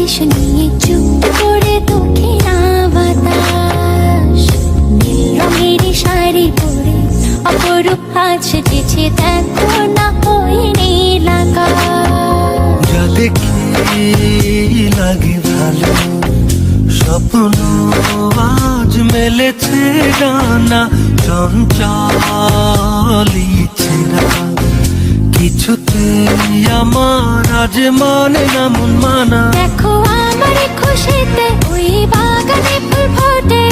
যায় শুনিয়ে চুপ করে দক্ষিণা বাতাস নীল শাড়ি পরে অপরূপ সেজেছে দেখো না ওই নীল যা দেখি লাগে ভালো স্বপ্ন আজ কিছুতে আমার আজ মানে না মন মানা। দেখো আমার খুশিতে ওই বাগানে ফুল ফোটে।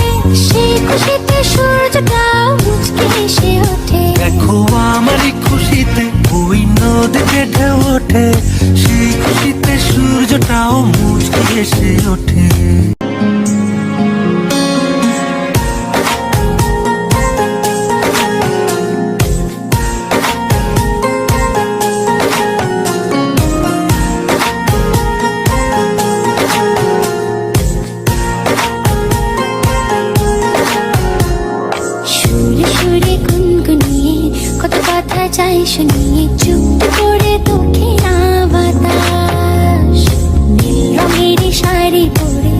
সেই খুশিতে সূর্যটাও মুচকে এসে ওঠে। দেখো আমার খুশিতে ওই নদীতে ঢেউ ওঠে। সেই খুশিতে সূর্যটাও মুচকি এসে ওঠে। সুরে সুরে গুনগুনিয়ে, কত কথা চাই শুনিয়ে, চুপ করে তোকে বাতাস নীল রঙের শাড়ি পরে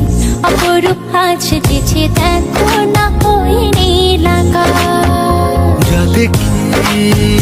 অপরূপ আজ যেছে দেখো না হয়ে নীল দেখি